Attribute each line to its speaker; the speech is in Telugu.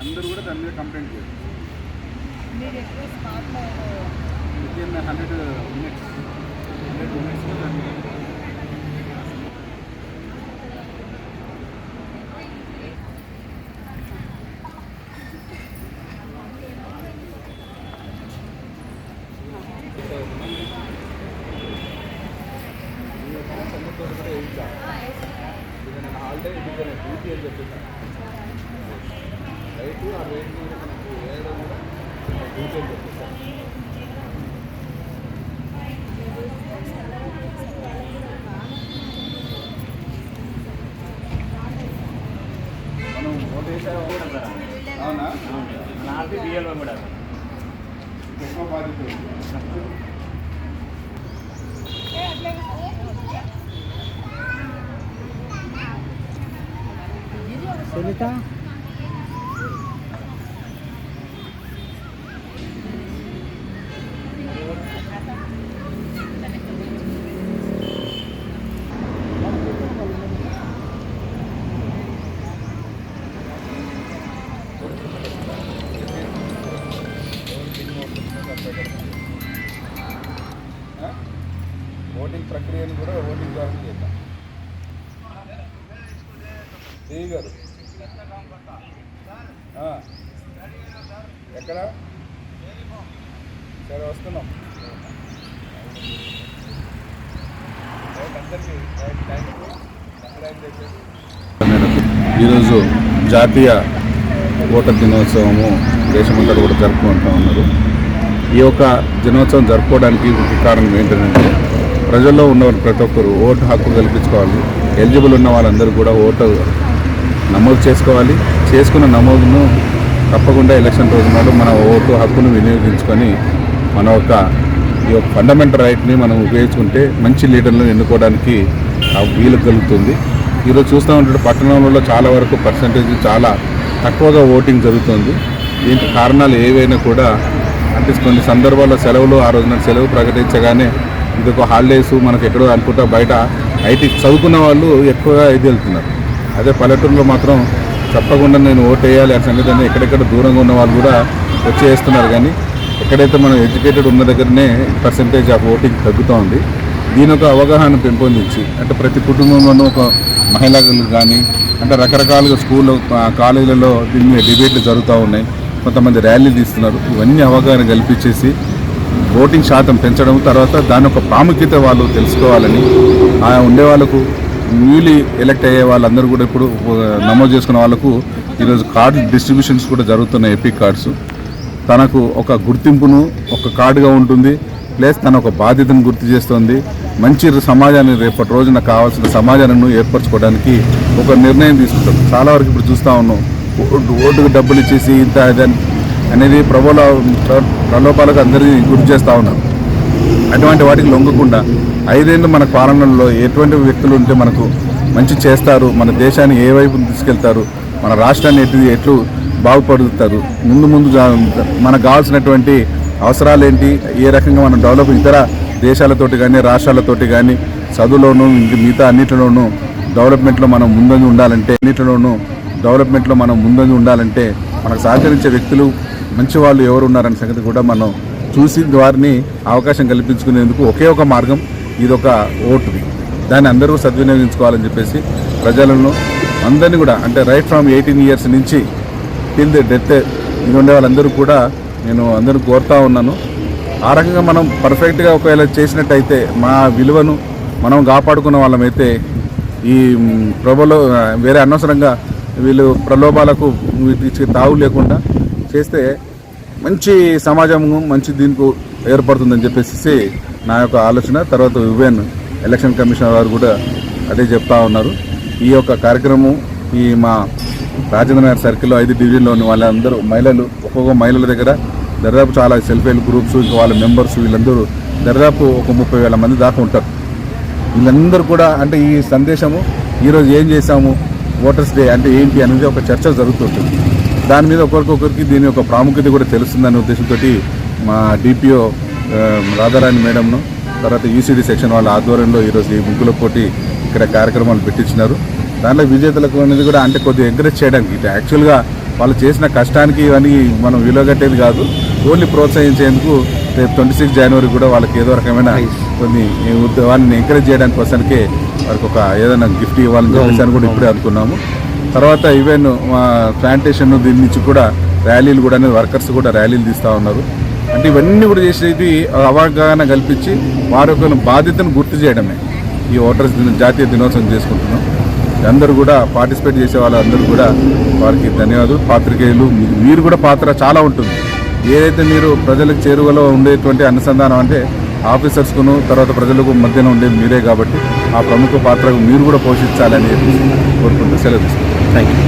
Speaker 1: కంప్లైంట్ చేయండి
Speaker 2: మీరు ఎక్కువ స్పాట్లో
Speaker 1: with in hundred minutes hundred మినిట్స్లో దాన్ని హాలిడే ఇది డ్యూటీ అని చెప్తున్నాను రైట్ ఆ రేట్ మనకు వేయడం కూడా డ్యూటీ అని చెప్పేసాను మనం ఓటు వేసారా? అవునా?
Speaker 3: ఆర్పీ బిఎల్ఓ కూడా
Speaker 1: ఎక్కువ బాధ్యత ఉంది.
Speaker 4: సునీత?
Speaker 1: ప్రక్రియను కూడా ఓటింగ్ ద్వారా చేద్దాం. దేవి ఎక్కడ? సరే వస్తున్నాం. ఈరోజు జాతీయ ఓటర్ దినోత్సవము దేశమంతా కూడా జరుపుకుంటూ ఉన్నారు. ఈ యొక్క దినోత్సవం జరుపుకోవడానికి కారణం ఏంటంటే ప్రజల్లో ఉన్న ప్రతి ఒక్కరు ఓటు హక్కు కల్పించుకోవాలి. ఎలిజిబుల్ ఉన్న వాళ్ళందరూ కూడా ఓటు నమోదు చేసుకోవాలి. చేసుకున్న నమోదును తప్పకుండా ఎలక్షన్ రోజు నాడు మన ఓటు హక్కును వినియోగించుకొని మన యొక్క ఈ యొక్క ఫండమెంటల్ రైట్ని మనం ఉపయోగించుకుంటే మంచి లీడర్లను ఎన్నుకోవడానికి ఆ వీలు కలుగుతుంది. ఈరోజు చూస్తూ ఉంటే పట్టణంలో చాలా వరకు పర్సంటేజ్ చాలా తక్కువగా ఓటింగ్ జరుగుతుంది. దీనికి కారణాలు ఏవైనా కూడా అంటే కొన్ని సందర్భాల్లో సెలవులు ఆ రోజున సెలవు ప్రకటించగానే ఇది హాలిడేస్ మనకు ఎక్కడో అనుకుంటా బయట ఐటీ చదువుకున్న వాళ్ళు ఎక్కువగా ఇది వెళ్తున్నారు. అదే పల్లెటూరులో మాత్రం తప్పకుండా నేను ఓట్ వేయాలి అనే సంగతి అని ఎక్కడెక్కడ దూరంగా ఉన్న వాళ్ళు కూడా వచ్చి వేస్తున్నారు. కానీ ఎక్కడైతే మనం ఎడ్యుకేటెడ్ ఉన్న దగ్గరనే పర్సంటేజ్ ఆఫ్ ఓటింగ్ తగ్గుతూ ఉంది దీని ఒక అవగాహన పెంపొందించి అంటే ప్రతి కుటుంబంలోనూ ఒక మహిళలు కానీ అంటే రకరకాలుగా స్కూల్లో కాలేజీలలో దీని మీద డిబేట్లు జరుగుతూ ఉన్నాయి. కొంతమంది ర్యాలీలు తీస్తున్నారు. ఇవన్నీ అవగాహన కల్పించేసి ఓటింగ్ శాతం పెంచడం తర్వాత దాని యొక్క ప్రాముఖ్యత వాళ్ళు తెలుసుకోవాలని ఆ ఉండే వాళ్ళకు న్యూలీ ఎలక్ట్ అయ్యే వాళ్ళందరూ కూడా ఇప్పుడు నమోదు చేసుకున్న వాళ్ళకు ఈరోజు కార్డు డిస్ట్రిబ్యూషన్స్ కూడా జరుగుతున్నాయి ఎపిక్ కార్డ్స్. తనకు ఒక గుర్తింపును ఒక కార్డుగా ఉంటుంది ప్లస్ తన ఒక బాధ్యతను గుర్తు చేస్తుంది. మంచి సమాజాన్ని రేపటి రోజున కావాల్సిన సమాజాలను ఏర్పరచుకోవడానికి ఒక నిర్ణయం తీసుకుంటాం చాలా వరకు ఇప్పుడు చూస్తూ ఉన్నాం. ఓటు ఓటుకు డబ్బులు ఇచ్చేసి ఇంత ఇదని అనేది ప్రబల ప్రలోభాలకు అందరినీ గురి చేస్తూ ఉన్నారు. అటువంటి వాటికి లొంగకుండా ఐదేళ్ళు మన పాలనలో ఎటువంటి వ్యక్తులు ఉంటే మనకు మంచి చేస్తారు. మన దేశాన్ని ఏ వైపు తీసుకెళ్తారు? మన రాష్ట్రాన్ని ఎటు ఎట్లు బాగుపడుతారు? ముందు ముందు మనకు కావాల్సినటువంటి అవసరాలు ఏంటి? ఏ రకంగా మనం డెవలప్ ఇతర దేశాలతోటి కానీ రాష్ట్రాలతోటి కానీ చదువులోనూ మిగతా అన్నిటిలోనూ డెవలప్మెంట్లో మనం ముందంజ ఉండాలంటే అన్నిటిలోనూ డెవలప్మెంట్లో మనం ముందంజ ఉండాలంటే మనకు సహకరించే వ్యక్తులు మంచి వాళ్ళు ఎవరు ఉన్నారనే సంగతి కూడా మనం చూసి వారిని అవకాశం కల్పించుకునేందుకు ఒకే ఒక మార్గం ఇది ఒక ఓటుది. దాన్ని అందరూ సద్వినియోగించుకోవాలని చెప్పేసి ప్రజలను అందరినీ కూడా అంటే రైట్ ఫ్రమ్ ఎయిటీన్ ఇయర్స్ నుంచి టిల్ ది డెత్ ఇది ఉండే వాళ్ళందరూ కూడా నేను అందరూ కోరుతా ఉన్నాను. ఆ రకంగా మనం పర్ఫెక్ట్గా ఒకవేళ చేసినట్టయితే మా విలువను మనం కాపాడుకున్న వాళ్ళమైతే ఈ ప్రభలో వేరే అనవసరంగా వీళ్ళు ప్రలోభాలకు వీటికి తావు లేకుండా చేస్తే మంచి సమాజము మంచి దీనికి ఏర్పడుతుందని చెప్పేసి నా యొక్క ఆలోచన. తర్వాత యువెన్ ఎలక్షన్ కమిషనర్ వారు కూడా అదే చెప్తా ఉన్నారు. ఈ యొక్క కార్యక్రమం ఈ మా రాజేంద్ర నగర్ సర్కిల్లో ఐదు డివిజన్లోని వాళ్ళందరూ మహిళలు ఒక్కొక్క మహిళల దగ్గర దాదాపు చాలా సెల్ఫ్ హెల్ప్ గ్రూప్స్ ఇంకా వాళ్ళ మెంబర్స్ వీళ్ళందరూ దాదాపు ఒక ముప్పై వేల మంది దాకా ఉంటారు. వీళ్ళందరూ కూడా అంటే ఈ సందేశము ఈరోజు ఏం చేశాము ఓటర్స్ డే అంటే ఏంటి అనేది ఒక చర్చ జరుగుతుంటుంది దాని మీద ఒకరికొకరికి దీని యొక్క ప్రాముఖ్యత కూడా తెలుస్తుందనే ఉద్దేశంతో మా డిపిఓ రాధారాణి మేడంను తర్వాత యూసీడీ సెక్షన్ వాళ్ళ ఆధ్వర్యంలో ఈరోజు ఈ ముగ్గుల పోటీ ఇక్కడ కార్యక్రమాలు పెట్టించినారు. దాంట్లో విజేతలకు అనేది కూడా అంటే కొద్దిగా ఎంకరేజ్ చేయడానికి ఇటు యాక్చువల్గా వాళ్ళు చేసిన కష్టానికి ఇవన్నీ మనం విలువగట్టేది కాదు. ఓన్లీ ప్రోత్సహించేందుకు రేపు ట్వంటీ సిక్స్ జనవరి కూడా వాళ్ళకి ఏదో రకమైన కొన్ని వాళ్ళని ఎంకరేజ్ చేయడానికి వస్తానికే వారికి ఒక ఏదైనా గిఫ్ట్ ఇవ్వాలని చెప్పేసి అని కూడా ఇప్పుడే అనుకున్నాము. తర్వాత ఈవెన్ మా ప్లాంటేషన్ దీని నుంచి కూడా ర్యాలీలు కూడా వర్కర్స్ కూడా ర్యాలీలు తీస్తూ ఉన్నారు. అంటే ఇవన్నీ కూడా చేసేది అవగాహన కల్పించి వారి యొక్క బాధ్యతను గుర్తు చేయడమే. ఈ ఓటర్స్ దిన జాతీయ దినోత్సవం చేసుకుంటున్నాం. అందరూ కూడా పార్టిసిపేట్ చేసే వాళ్ళందరూ కూడా వారికి ధన్యవాదాలు. పాత్రికేయులు మీరు కూడా పాత్ర చాలా ఉంటుంది. ఏదైతే మీరు ప్రజలకు చేరువలో ఉండేటువంటి అనుసంధానం అంటే ఆఫీసర్స్కును తర్వాత ప్రజలకు మధ్యన ఉండేది మీరే కాబట్టి ఆ ప్రముఖ పాత్రకు మీరు కూడా పోషించాలని కోరుకుంటూ సెలవు
Speaker 4: Thank you.